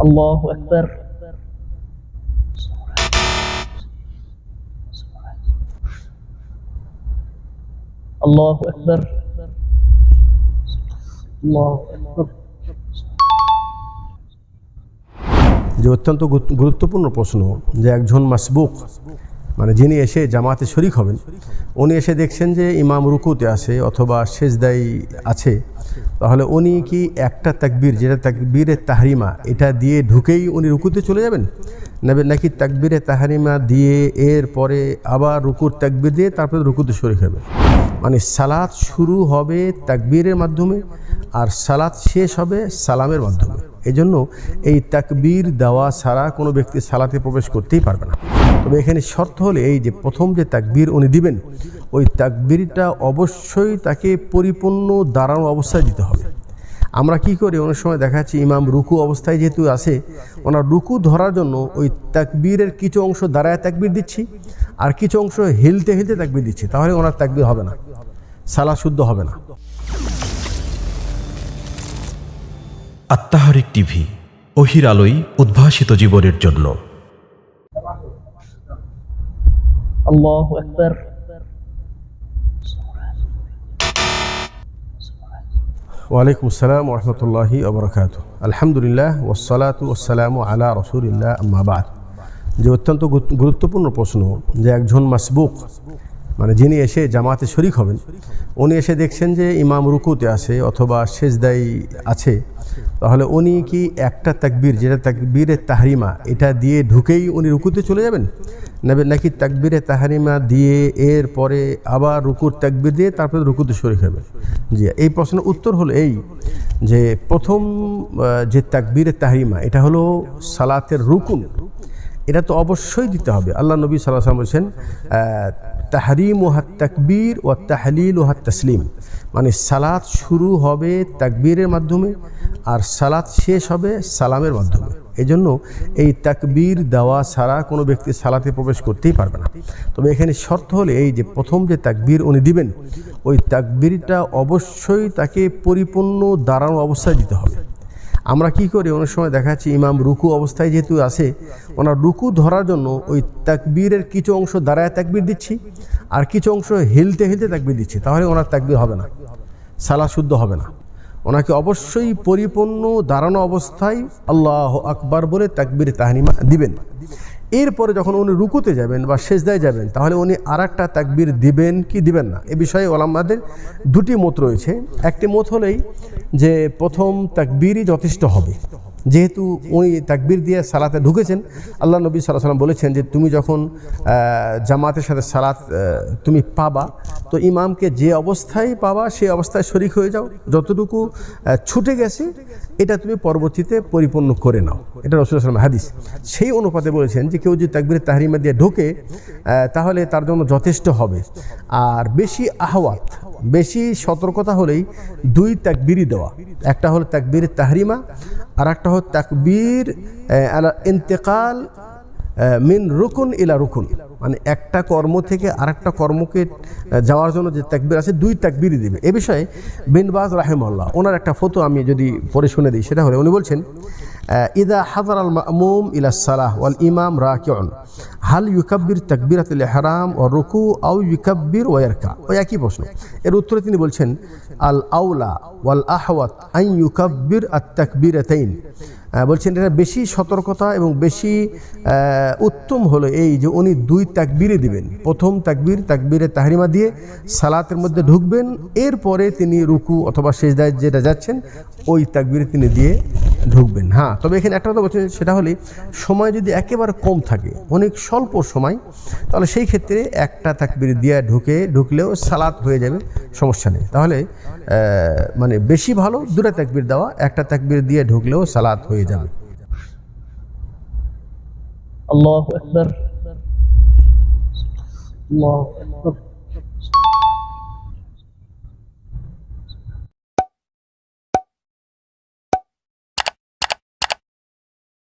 আল্লাহ একবার আল্লাহ একবার যে অত্যন্ত গুরুত্বপূর্ণ প্রশ্ন যে একজন মাসবুক মানে যিনি এসে জামাতে শরিক হবেন, উনি এসে দেখছেন যে ইমাম রুকুতে আছে অথবা সেজদাই আছে, তাহলে উনি কি একটা তাকবীর, যেটা তাকবীরে তাহরিমা, এটা দিয়ে ঢুকেই উনি রুকুতে চলে যাবেন? নাকি তাকবীরে তাহরিমা দিয়ে এর পরে আবার রুকুর তাকবীর দিয়ে তারপরে রুকুতে শরিক হবে? মানে সালাত শুরু হবে তাকবীরের মাধ্যমে আর সালাত শেষ হবে সালামের মাধ্যমে। এজন্য এই তাকবীর দেওয়া ছাড়া কোনো ব্যক্তি সালাতে প্রবেশ করতেই পারবে না। তবে এখানে শর্ত হলে এই যে প্রথম যে তাকবীর উনি দিবেন, ওই তাকবীরটা অবশ্যই তাকে পরিপূর্ণ দাঁড়ানো অবস্থায় দিতে হবে। আমরা কি করি? অনেক সময় দেখা যাচ্ছে ইমাম রুকু অবস্থায় যেহেতু আছে, ওনার রুকু ধরার জন্য ওই তাকবীরের কিছু অংশ দাঁড়ায় তাকবীর দিচ্ছি আর কিছু অংশ হিলতে হিলতে তাকবীর দিচ্ছি। তাহলে ওনার তাকবীর হবে না সালা শুদ্ধ হবে না। আত্মাহারিক টিভি, অহির আলোয় উদ্ভাসিত জীবনের জন্য। আল্লাহ একবার ওয়ালাইকুম আসসালাম রহমতুল্লাহি আবরকাত আলহামদুলিল্লাহ ওসালাত ওসালাম আলা রসুলিল্লাহ আম্মাবাদ যে অত্যন্ত গুরুত্বপূর্ণ প্রশ্ন যে একজন মাসবুক মানে যিনি এসে জামাতে শরিক হবেন, উনি এসে দেখছেন যে ইমাম রুকুতে আছে অথবা সেজদাই আছে তাহলে উনি কি একটা তাকবীর, যেটা তাকবীরে তাহরিমা, এটা দিয়ে ঢুকেই উনি রুকুতে চলে যাবেন? নাকি তাকবীরে তাহারিমা দিয়ে এর পরে আবার রুকুর তাকবীর দিয়ে তারপরে রুকুতে শরিক হবে? জি, এই প্রশ্নের উত্তর হলো এই, যে প্রথম যে তাকবীরে তাহারিমা, এটা হলো সালাতের রুকুন। এটা তো অবশ্যই দিতে হবে। আল্লাহ নবী সাল্লাহ বলছেন তাহারিম ও হাত তাকবীর ও তাহলিল ও হাত তসলিম। মানে সালাত শুরু হবে তাকবীরের মাধ্যমে আর সালাত শেষ হবে সালামের মাধ্যমে। এই জন্য এই তাকবীর দেওয়া ছাড়া কোনো ব্যক্তি সালাতে প্রবেশ করতেই পারবে না। তবে এখানে শর্ত হলে এই যে প্রথম যে তাকবীর উনি দিবেন, ওই তাকবীরটা অবশ্যই তাকে পরিপূর্ণ দাঁড়ানো অবস্থায় দিতে হবে। আমরা কি করি? অনেক সময় দেখা যাচ্ছে ইমাম রুকু অবস্থায় যেহেতু আছে, ওনার রুকু ধরার জন্য ওই তাকবীরের কিছু অংশ দাঁড়ায় তাকবীর দিচ্ছি আর কিছু অংশ হিলতে হিলতে তাকবীর দিচ্ছি। তাহলে ওনার তাকবীর হবে না সালা শুদ্ধ হবে না। ওনাকে অবশ্যই পরিপূর্ণ দাঁড়ানো অবস্থায় আল্লাহ আকবার বলে তাকবীর তাহানিমা দিবেন। এরপরে যখন উনি রুকুতে যাবেন বা সেজদায় যাবেন, তাহলে উনি আর একটা তাকবীর দিবেন কি দিবেন না? এ বিষয়ে ওলাম্মাদের দুটি মত রয়েছে। একটি মত হলেই যে প্রথম তাকবিরই যথেষ্ট হবে। যেহেতু উনি তাকবীর দিয়ে সালাতে ঢুকেছেন, আল্লাহ নবী সাল্লাহ সাল্লাম বলেছেন যে তুমি যখন জামাতের সাথে সালাত তুমি পাবা তো ইমামকে যে অবস্থায় পাবা, সেই অবস্থায় শরিক হয়ে যাও। যতটুকু ছুটে গেছে, এটা তুমি পরবর্তীতে পরিপূর্ণ করে নাও। এটা রসুল সাল্লাম হাদিস। সেই অনুপাতে বলেছেন যে, কেউ যদি তাকবীর তাহরিমা দিয়ে ঢোকে তাহলে তার জন্য যথেষ্ট হবে। আর বেশি আহওয়াত, বেশি সতর্কতা হলেই দুই তাকবীরই দেওয়া। একটা হলো তাকবীর তাহরিমা আর একটা হলো তাকবীর ইন্তেকাল মিন রুকুন ইলা রুকুন। মানে একটা কর্ম থেকে আরেকটা কর্মকে যাওয়ার জন্য যে তাকবীর আছে, দুই তাকবীরই দিবে। এ বিষয়ে বিনবাজ রাহেমাল্লাহ ওনার একটা ফটো আমি যদি পরে শুনে দিই, সেটা হলে, উনি বলছেন ইদা হাজার আল মামুম ইলা সালাহ ওয়াল ইমাম রা রাকিউন, হাল ইউকাব্বির তাকবিরাতুল ইহরাম ও রুকু আউ ইউকাব্বির ওয়ারকা ওই একই প্রশ্ন। এর উত্তরে তিনি বলছেন, আল আউলা ওয়াল আহওয়াত আই ইউকাব্বির আত তাকবিরাতাইন। বলছেন এটা বেশি সতর্কতা এবং বেশি উত্তম হলো এই যে উনি দুই তাকবিরে দিবেন। প্রথম তাকবির, তাকবিরে তাহরিমা দিয়ে সালাতের মধ্যে ঢুকবেন। এরপরে তিনি রুকু অথবা শেষদায় যেটা যাচ্ছেন, ওই তাকবিরে তিনি দিয়ে ঢুকবেন। হ্যাঁ তবে এখানে একটা কথা বলছেন সেটা হলে সময় যদি একেবারে কম থাকে, অনেক স্বল্প সময়, তাহলে সেই ক্ষেত্রে একটা তাকবির দিয়ে ঢুকে, ঢুকলেও সালাত হয়ে যাবে, সমস্যা নেই। তাহলে মানে বেশি ভালো দুটা তাকবির দেওয়া, একটা তাকবির দিয়ে ঢুকলেও সালাত হয়ে যাবে। আল্লাহ اللہ